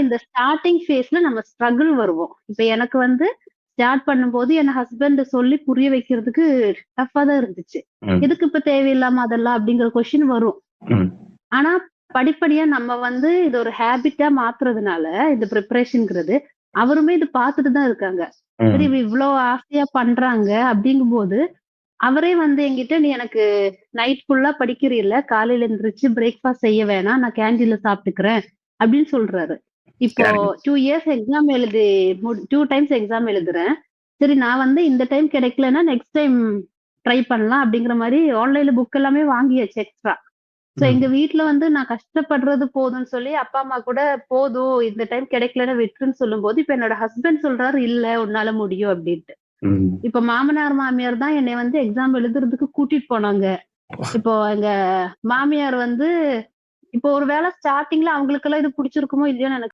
இந்த ஸ்டார்ட்டிங் ஃபேஸ்ல நம்ம ஸ்ட்ரகிள் வருவோம். இப்ப எனக்கு வந்து ஸ்டார்ட் பண்ணும்போது என் ஹஸ்பண்ட் சொல்லி புரிய வைக்கிறதுக்கு டஃப்பா தான் இருந்துச்சு. எதுக்கு இப்ப தேவையில்லாம அதெல்லாம் அப்படிங்கிற கொஸ்டின் வரும். ஆனா படிப்படியா நம்ம வந்து இது ஒரு ஹேபிட்டா மாத்துறதுனால இந்த ப்ரிப்பரேஷன்ங்கிறது அவருமே இது பார்த்துட்டு தான் இருக்காங்க. சரி ம். இவ இவ்ளோ ஆசையா பண்றாங்க அப்படிங்கும்போது, அவரே வந்து என்கிட்ட "நீ எனக்கு நைட் ஃபுல்லா படிக்கிறீல்ல, காலையில எந்திரிச்சு பிரேக்ஃபாஸ்ட் செய்ய வேணாம். நான் கேன்டீன்ல சாப்பிட்டுக்கிறேன்." அப்படின்னு சொல்றாரு. இப்போ. 2 இயர்ஸ் எக்ஸாம் எழுதி 2 டைம்ஸ் எக்ஸாம் எழுதுறேன். சரி நான் வந்து இந்த டைம் கிடைக்கலன்னா நெக்ஸ்ட் டைம் ட்ரை பண்ணலாம் அப்படிங்கிற மாரி ஆன்லைன்ல புக் எல்லாமே வாங்கியாச்சு எக்ஸ்ட்ரா. சோ எங்க ம். வீட்ல வந்து நான் கஷ்டப்படுறது போதும்ன்னு சொல்லி அப்பா, அம்மா கூட போதும் இந்த டைம் கிடைக்கலன்னா விட்டுருன்னு சொல்லும்போது, இப்ப என்னோட ஹஸ்பண்ட் சொல்றாரு, "இல்ல உன்னால முடியும்." அப்படின்ட்டு. இப்ப மாமனார், மாமியார் தான் என்னைய வந்து எக்ஸாம் எழுதுறதுக்கு கூட்டிட்டு போனாங்க. இப்போ எங்க மாமியார் வந்து இப்போ ஒரு வேள ஸ்டார்ட்டிங்ல அவங்களுக்கெல்லாம் இது புடிச்சிருக்குமோ இல்லையோன்னு எனக்கு